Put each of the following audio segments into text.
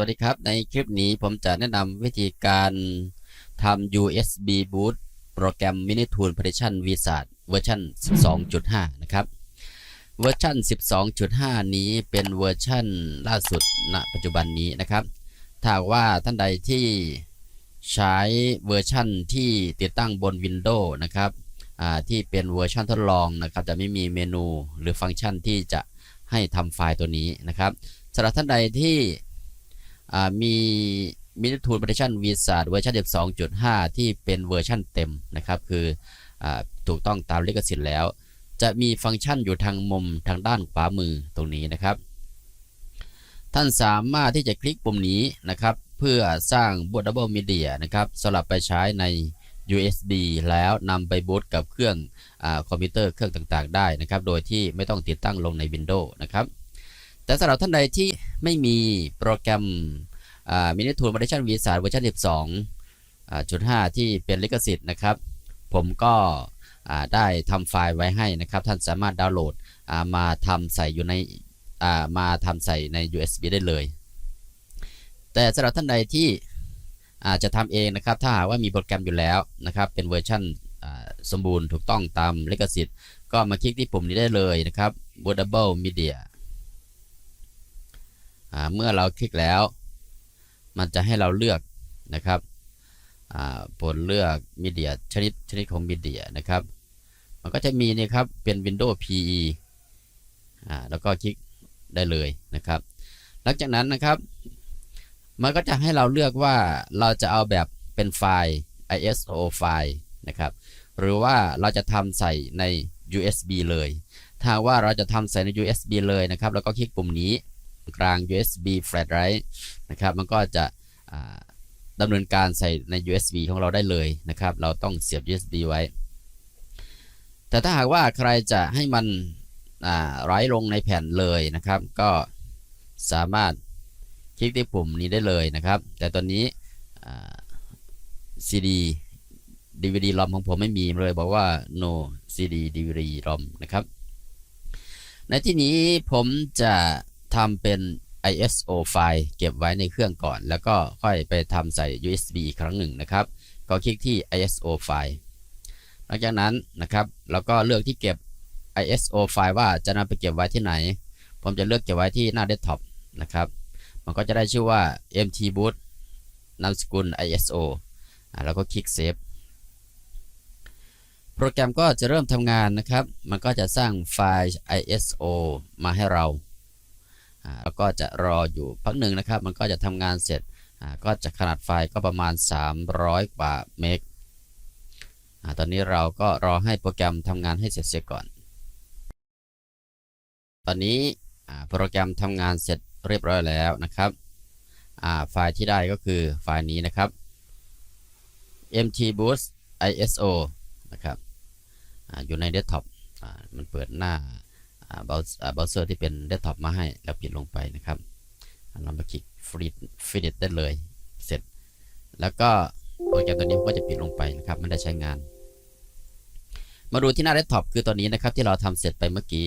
วัสดีครับ ในคลิปนี้ผมจะแนะนำวิธีการทำ USB boot โปรแกรม Minitool Partition Wizard เวอร์ชัน12.5 นะครับ เวอร์ชัน12.5 นี้เป็นเวอร์ชันล่าสุดณปัจจุบันนี้นะครับ ถ้าว่าท่านใดที่ใช้เวอร์ชันที่ติดตั้งบน Windows นะครับที่เป็นเวอร์ชันทดลองนะครับจะไม่มีเมนูหรือฟังก์ชันที่จะให้ทำไฟล์ตัวนี้นะครับสำหรับท่านใดที่ มีมินิทูล Partition Wizard เวอร์ชัน12.5 ที่เป็นเวอร์ชันเต็มนะครับคืออถูกต้องตามลิขสิทธิ์แล้ว จะมีฟังก์ชันอยู่ทางมุมทางด้านขวามือตรงนี้นะครับ ท่านสามารถที่จะคลิกปุ่มนี้นะครับ เพื่อสร้าง bootable media นะครับสำหรับไปใช้ใน USB แล้วนำไปบูตกับเครื่องอคอมพิวเตอร์เครื่องต่างๆ ได้นะครับ โดยที่ไม่ต้องติดตั้งลงใน Windows นะครับ แต่สำหรับท่านใดที่ไม่มีโปรแกรมมินิทูล Partition Wizard เวอร์ชัน12.5ที่เป็นลิขสิทธิ์นะครับ ผมก็ได้ทำไฟล์ไว้ให้นะครับ ท่านสามารถดาวน์โหลดมาทำใส่อยู่ในมาทำใส่ใน USB ได้เลย แต่สำหรับท่านใดที่อาจจะทำเองนะครับ ถ้าหากว่ามีโปรแกรมอยู่แล้วนะครับ เป็นเวอร์ชันสมบูรณ์ถูกต้องตามลิขสิทธิ์ ก็มาคลิกที่ปุ่มนี้ได้เลยนะครับ Bootable Media เมื่อเราคลิกแล้ว มันจะให้เราเลือกนะครับผลเลือกมีเดียชนิดชนิดของมีเดียนะครับ มันก็จะมีนี่ครับเป็น Windows PE อ่าแล้วก็คลิกได้เลยนะครับ หลังจากนั้นนะครับ มันก็จะให้เราเลือกว่าเราจะเอาแบบเป็นไฟล์ ISO ไฟล์นะครับ หรือว่าเราจะทำใส่ใน USB เลย ถ้าว่าเราจะทำใส่ใน USB เลยนะครับ แล้วก็คลิกปุ่มนี้ กลาง USB flash drive นะครับ มันก็จะดำเนินการใส่ใน USB ของเราได้เลยนะครับ เราต้องเสียบ USB ไว้ แต่ถ้าหากว่าใครจะให้มันไร้ลงในแผ่นเลยนะครับ ก็สามารถคลิกที่ปุ่มนี้ได้เลยนะครับ แต่ตอนนี้ CD DVD ROM ของผมไม่มีเลยบอกว่า no CD DVD ROM นะครับ ในที่นี้ผมจะ ทำเป็น ISO ไฟล์เก็บไว้ในเครื่องก่อน แล้วก็ค่อยไปทำใส่ USB อีกครั้งหนึ่งนะครับ ก็คลิกที่ ISO ไฟล์หลังจากนั้นนะครับเราก็เลือกที่เก็บ ISO ไฟล์ว่าจะนำไปเก็บไว้ที่ไหน ผมจะเลือกเก็บไว้ที่หน้าเดสก์ท็อปนะครับ มันก็จะได้ชื่อว่า MT boot นามสกุล ISO แล้วก็คลิกเซฟโปรแกรมก็จะเริ่มทำงานนะครับ มันก็จะสร้างไฟล์ ISO มาให้เรา แล้วก็จะรออยู่พักหนึ่งนะครับ มันก็จะทำงานเสร็จก็จะขนาดไฟล์ก็ประมาณ 300 กว่าเมกตอนนี้เราก็รอให้โปรแกรมทำงานให้เสร็จเสียก่อน ตอนนี้โปรแกรมทำงานเสร็จเรียบร้อยแล้วนะครับไฟล์ที่ได้ก็คือไฟล์นี้นะครับ mt boost iso นะครับออยู่ในเดสก์ท็อปมันเปิดหน้า เบราว์เบราว์เซอร์ที่เป็นเดสก์ท็อปมาให้แล้วปิดลงไปนะครับเรามาคลิกฟรีฟินิชได้เลยเสร็จ แล้วก็โปรแกรมตัวนี้ก็จะปิดลงไปนะครับไม่ได้ใช้งาน มาดูที่หน้าเดสก์ท็อปคือตัวนี้นะครับที่เราทำเสร็จไปเมื่อกี้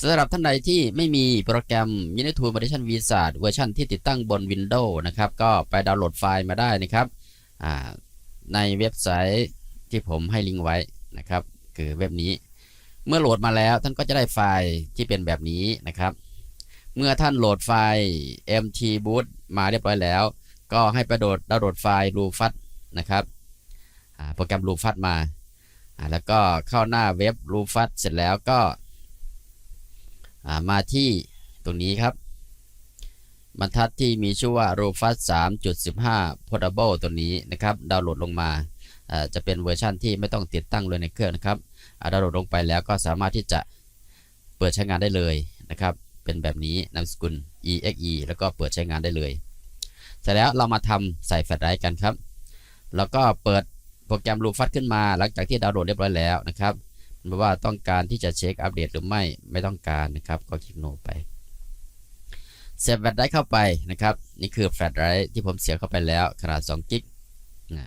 สำหรับท่านใดที่ไม่มีโปรแกรม Unity Partition Wizard เวอร์ชันที่ติดตั้งบน Windows นะครับก็ไปดาวน์โหลดไฟล์มาได้นะครับในเว็บไซต์ที่ผมให้ลิงก์ไว้นะครับ คือเว็บนี้ เมื่อโหลดมาแล้วท่านก็จะได้ไฟล์ที่เป็นแบบนี้นะครับ เมื่อท่านโหลดไฟล์ mt boot มาเรียบร้อยแล้ว ก็ให้ไปโดดดาวน์โหลดไฟล์ rufus นะครับโปรแกรม rufus มา แล้วก็เข้าหน้าเว็บ rufus เสร็จแล้วก็มาที่ตรงนี้ครับบรรทัดที่มีชื่อว่า rufus 3.15 portable ตัวนี้นะครับ ดาวน์โหลดลงมา จะเป็นเวอร์ชันที่ไม่ต้องติดตั้งเลยในเครื่องนะครับดาวน์โหลดลงไปแล้วก็สามารถที่จะเปิดใช้งานได้เลยนะครับ เป็นแบบนี้นามสกุล exe แล้วก็เปิดใช้งานได้เลยเสร็จแล้วเรามาทำใส่แฟลชไดรฟ์กันครับ แล้วก็เปิดโปรแกรม rufus ขึ้นมา หลังจากที่ดาวน์โหลดเรียบร้อยแล้วนะครับไม่ว่าต้องการที่จะเช็คอัปเดตหรือไม่ไม่ต้องการนะครับ ก็คลิกโนไปเสียบแฟลชไดรฟ์เข้าไปนะครับ นี่คือแฟลชไดรฟ์ที่ผมเสียบเข้าไปแล้วขนาด2กิกนะ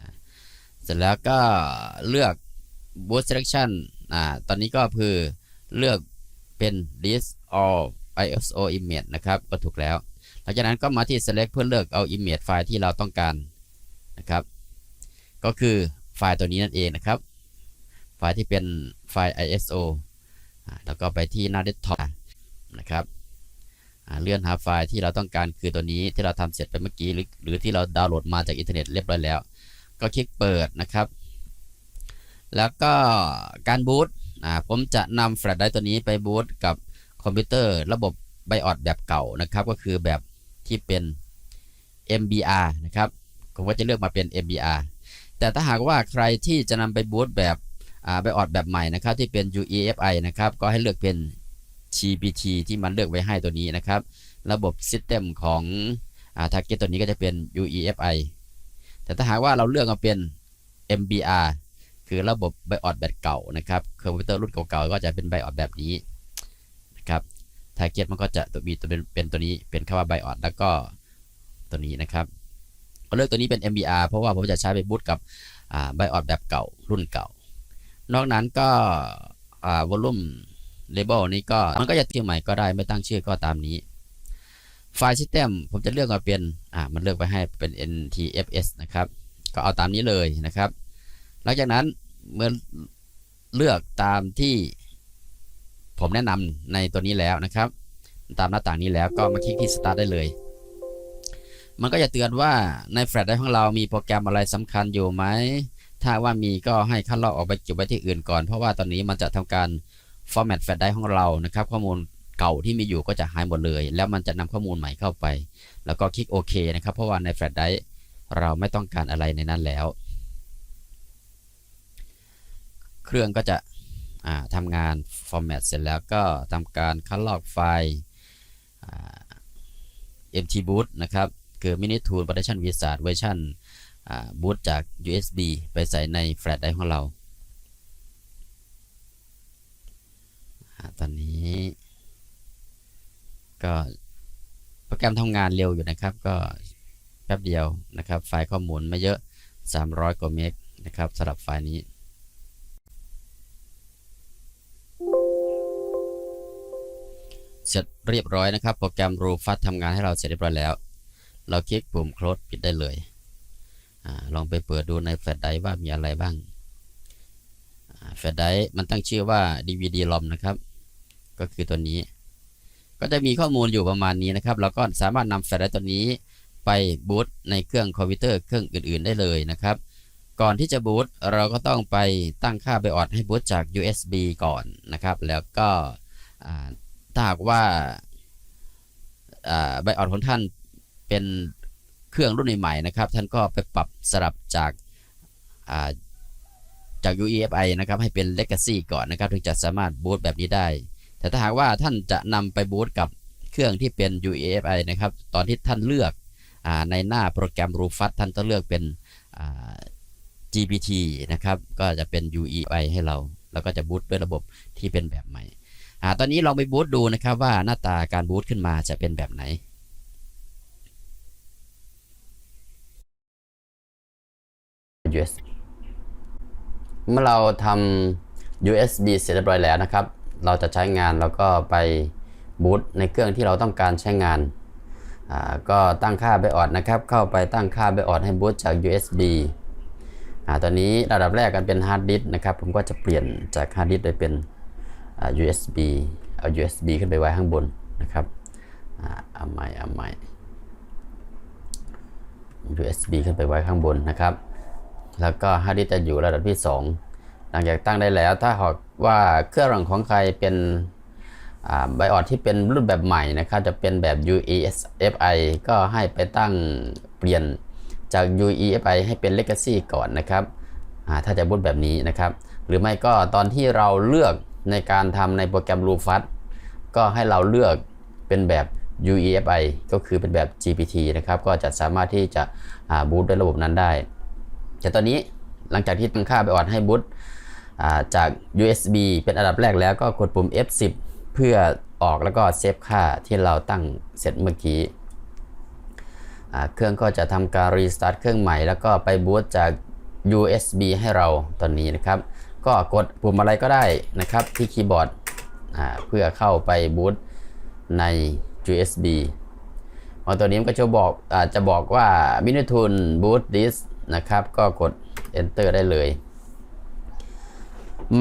เสร็จแล้วก็เลือก boot selection อ่าตอนนี้ก็คือเลือกเป็น list all ISO image นะครับ ก็ถูกแล้ว หลังจากนั้นก็มาที่ select เพื่อเลือกเอา image ไฟล์ที่เราต้องการนะครับ ก็คือไฟล์ตัวนี้นั่นเองนะครับ ไฟล์ที่เป็นไฟล์ ISO แล้วก็ไปที่หน้า desktop นะครับเลื่อนหาไฟล์ที่เราต้องการคือตัวนี้ที่เราทำเสร็จไปเมื่อกี้หรือที่เราดาวน์โหลดมาจากอินเทอร์เน็ตเรียบร้อยแล้ว ก็คลิกเปิดนะครับ แล้วก็การบูตผมจะนำแฟลชไดร์ตัวนี้ไปบูตกับคอมพิวเตอร์ระบบไบออดแบบเก่านะครับ ก็คือแบบที่เป็น MBR นะครับ ผมก็จะเลือกมาเป็น MBR แต่ถ้าหากว่าใครที่จะนำไปบูตแบบไบออดแบบใหม่นะครับ ที่เป็น UEFI นะครับ ก็ให้เลือกเป็น GPT ที่มันเลือกไว้ให้ตัวนี้นะครับ ระบบ System ของอ่า Target ตัวนี้ก็จะเป็น UEFI แต่ถ้าหากว่าเราเลือกมาเป็น MBR คือระบบไบออดแบบเก่านะครับคอมพิวเตอร์รุ่นเก่าๆก็จะเป็นไบออดแบบนี้นะครับ Target มันก็จะตัวมีตัวเป็นเป็นตัวนี้เป็นคำว่าไบออดแล้วก็ตัวนี้นะครับก็เลือกตัวนี้เป็น MBR เพราะว่าผมจะใช้ไปบูตกับไบออดแบบเก่ารุ่นเก่า นอกนั้นก็วอลลุ่มเลเบลนี้ก็มันก็จะเชื่อใหม่ก็ได้ไม่ตั้งชื่อก็ตามนี้ ไฟล์ System ผมจะเลือกมาเป็นอ่ามันเลือกไปให้เป็น NTFS นะครับ ก็เอาตามนี้เลยนะครับ หลังจากนั้นเมื่อเลือกตามที่ผมแนะนำในตัวนี้แล้วนะครับ ตามหน้าต่างนี้แล้วก็มาคลิกที่ Start ได้เลย มันก็จะเตือนว่าในแฟลชไดรฟ์ของเรามีโปรแกรมอะไรสำคัญอยู่ไหม ถ้าว่ามีก็ให้คัดลอกออกไปเก็บไว้ที่อื่นก่อน เพราะว่าตอนนี้มันจะทำการ format แฟลชไดรฟ์ของเรานะครับ ข้อมูล เก่าที่มีอยู่ก็จะหายหมดเลย แล้วมันจะนำข้อมูลใหม่เข้าไป แล้วก็คลิกโอเคนะครับ เพราะว่าในแฟลชไดร์เราไม่ต้องการอะไรในนั้นแล้ว เครื่องก็จะทำงาน format เสร็จแล้วก็ทำการคัดลอกไฟล์ MT boot นะครับ คือ mini tool partition wizard เวอร์ชัน boot จาก USB ไปใส่ในแฟลชไดร์ของเรา ตอนนี้ ก็โปรแกรมทำงานเร็วอยู่นะครับ ก็แป๊บเดียวนะครับ ไฟล์ข้อมูลไม่เยอะ 300 กว่าเมกนะครับสำหรับไฟล์นี้เสร็จเรียบร้อยนะครับ โปรแกรม r u f a s ทำงานให้เราเสร็จเรียบร้อยแล้ว เราคลิกปุ่ม close ปิดได้เลยอลองไปเปิดดูในแฟลชไดรฟ์ว่ามีอะไรบ้างแฟลชไดรฟ์มันตั้งชื่อว่า DVD ROM นะครับ ก็คือตัวนี้ ก็จะมีข้อมูลอยู่ประมาณนี้นะครับ เราก็สามารถนำแฟลชไดรฟ์ตัวนี้ไปบูตในเครื่องคอมพิวเตอร์เครื่องอื่นๆได้เลยนะครับ ก่อนที่จะบูตเราก็ต้องไปตั้งค่าไบออดให้บูตจาก USB ก่อนนะครับ แล้วก็ถ้าหากว่าไบออดของท่านเป็นเครื่องรุ่นใหม่ๆนะครับ ท่านก็ไปปรับสลับจากจาก UEFI นะครับให้เป็น Legacy ก่อนนะครับ ถึงจะสามารถบูตแบบนี้ได้ แต่ถ้าหากว่าท่านจะนำไปบูตกับเครื่องที่เป็น UEFI นะครับ ตอนที่ท่านเลือกอในหน้าโปรแกรม Rufus ท่านต้องเลือกเป็น GPT นะครับ ก็จะเป็น UEFI ให้เรา แล้วก็จะบูตด้วยระบบที่เป็นแบบใหม่อตอนนี้ลองไปบูตดูนะครับว่าหน้าตาการบูตขึ้นมาจะเป็นแบบไหนเมื่อเราทำ USB เสร็จเรียบร้อยแล้วนะครับ เราจะใช้งานแล้วก็ไปบูตในเครื่องที่เราต้องการใช้งาน ก็ตั้งค่าไบออดนะครับ เข้าไปตั้งค่าไบออดให้บูตจาก USB อาตอนนี้ระดับแรกกันเป็นฮาร์ดดิสก์นะครับ ผมก็จะเปลี่ยนจากฮาร์ดดิสก์ไปเป็น USB เอา USB ขึ้นไปไว้ข้างบนนะครับเอาใหม่เอาใหม่ USB ขึ้นไปไว้ข้างบนนะครับ แล้วก็ฮาร์ดดิสก์จะอยู่ระดับที่ 2 หลังจากตั้งได้แล้ว ถ้าหาก ว่าเครื่องของใครเป็นไบออดที่เป็นรุ่นแบบใหม่นะครับ จะเป็นแบบ UEFI ก็ให้ไปตั้งเปลี่ยนจาก UEFI ให้เป็น Legacy ก่อนนะครับถ้าจะบูตแบบนี้นะครับ หรือไม่ก็ตอนที่เราเลือกในการทำในโปรแกรม Rufus ก็ให้เราเลือกเป็นแบบ UEFI ก็คือเป็นแบบ GPT นะครับ ก็จะสามารถที่จะบูตด้วยระบบนั้นได้ แต่ตอนนี้หลังจากที่ตั้งค่าไปออดให้บูต จาก USB เป็นอันดับแรกแล้วก็กดปุ่ม F10 เพื่อออกแล้วก็เซฟค่าที่เราตั้งเสร็จเมื่อกี้เครื่องก็จะทำการรีสตาร์ทเครื่องใหม่แล้วก็ไปบูตจาก USB ให้เราตอนนี้นะครับ ก็กดปุ่มอะไรก็ได้นะครับที่คีย์บอร์ดเพื่อเข้าไปบูตใน USB พอตัวนี้มันก็จะบอกอาจจะบอกว่า m i n i t u n boot this นะครับ ก็กด enter ได้เลย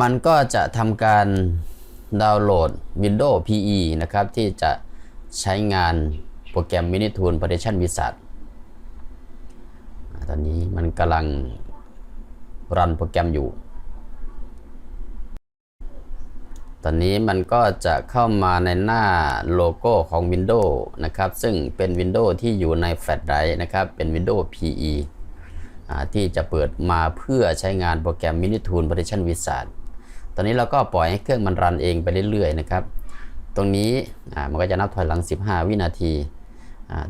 มันก็จะทำการดาวน์โหลด Windows PE นะครับ ที่จะใช้งานโปรแกรม Minitune Partition Wizard ตอนนี้มันกำลังรันโปรแกรมอยู่ ตอนนี้มันก็จะเข้ามาในหน้าโลโก้ของ Windows นะครับ ซึ่งเป็น Windows ที่อยู่ในแฟลชไดรฟ์นะครับ เป็น Windows PE ที่จะเปิดมาเพื่อใช้งานโปรแกรม Minitune Partition Wizard ตอนนี้เราก็ปล่อยให้เครื่องมันรันเองไปเรื่อยๆนะครับ ตรงนี้มันก็จะนับถอยหลัง 15 วินาที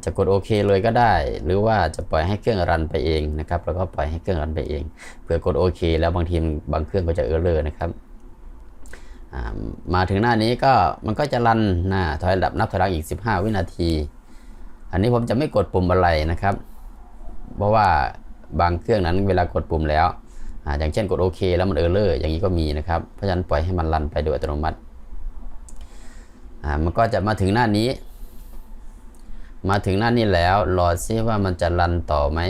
จะกดโอเคเลยก็ได้ หรือว่าจะปล่อยให้เครื่องรันไปเองนะครับ แล้วก็ปล่อยให้เครื่องรันไปเองเผื่อกดโอเค แล้วบางทีบางเครื่องก็จะเออร์เลอร์นะครับมาถึงหน้านี้ก็มันก็จะรันหน้าถอยหลับนับถอยหลังอีก 15 วินาที อันนี้ผมจะไม่กดปุ่มอะไรนะครับ เพราะว่าบางเครื่องนั้นเวลากดปุ่มแล้ว อย่างเช่นกดโอเคแล้วมันเออร์เลอร์อย่างนี้ก็มีนะครับ เพราะฉะนั้นปล่อยให้มันรันไปโดยอัตโนมัติมันก็จะมาถึงหน้านี้ มาถึงหน้านี้แล้วรอซิว่ามันจะรันต่อไหม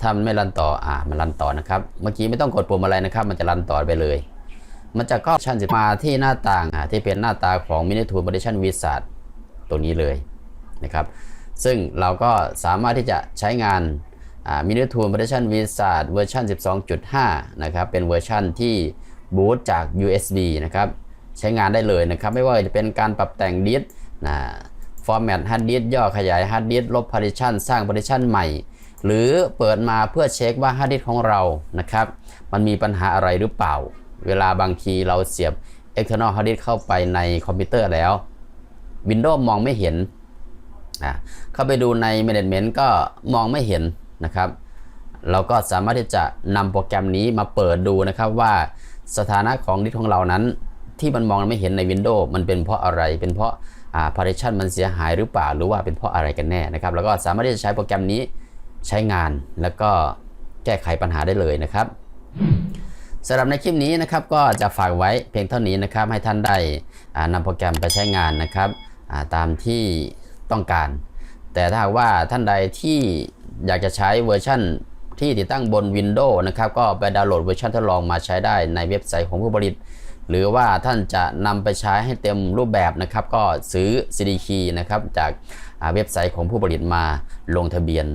ถ้ามันไม่รันต่ออ่ามันรันต่อนะครับ เมื่อกี้ไม่ต้องกดปุ่มอะไรนะครับ มันจะรันต่อไปเลย มันจะก็ชั้นสิมาที่หน้าต่างที่เป็นหน้าตาของ Minitune Partition Wizard ตรงนี้เลยนะครับ ซึ่งเราก็สามารถที่จะใช้งาน มินิทูน Partition Wizard เวอร์ชัน12.5 นะครับ เป็นเวอร์ชันที่บูตจาก USB นะครับ ใช้งานได้เลยนะครับ ไม่ว่าจะเป็นการปรับแต่งดิสนะฟอร์แมตฮาร์ดดิสย่อขยายฮาร์ดดิสลบ partition สร้าง partition ใหม่ หรือเปิดมาเพื่อเช็คว่าฮาร์ดดิสของเรานะครับ มันมีปัญหาอะไรหรือเปล่า เวลาบางทีเราเสียบ external hard disk เข้าไปในคอมพิวเตอร์แล้ว Windows มองไม่เห็นอะเข้าไปดูใน Management ก็มองไม่เห็น นะครับ เราก็สามารถที่จะนำโปรแกรมนี้มาเปิดดูนะครับว่าสถานะของดิสของเรานั้นที่มันมองไม่เห็นใน Windows มันเป็นเพราะอะไร เป็นเพราะอ่า partition มันเสียหายหรือเปล่า หรือว่าเป็นเพราะอะไรกันแน่นะครับ แล้วก็สามารถที่จะใช้โปรแกรมนี้ใช้งาน แล้วก็แก้ไขปัญหาได้เลยนะครับสำหรับในคลิปนี้นะครับก็จะฝากไว้เพียงเท่านี้นะครับ ให้ท่านได้อ่านำโปรแกรมไปใช้งานนะครับาตามที่ต้องการ แต่ถ้าว่าท่านใดที่ อยากจะใช้เวอร์ชันที่ติดตั้งบน Windows นะครับ ก็ไปดาวน์โหลดเวอร์ชันทดลองมาใช้ได้ในเว็บไซต์ของผู้ผลิต หรือว่าท่านจะนำไปใช้ให้เต็มรูปแบบนะครับ ก็ซื้อ CD key นะครับจากเว็บไซต์ของผู้ผลิตมาลงทะเบียน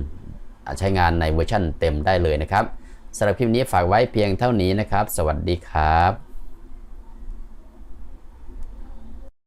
ใช้งานในเวอร์ชันเต็มได้เลยนะครับสำหรับคลิปนี้ฝากไว้เพียงเท่านี้นะครับ สวัสดีครับ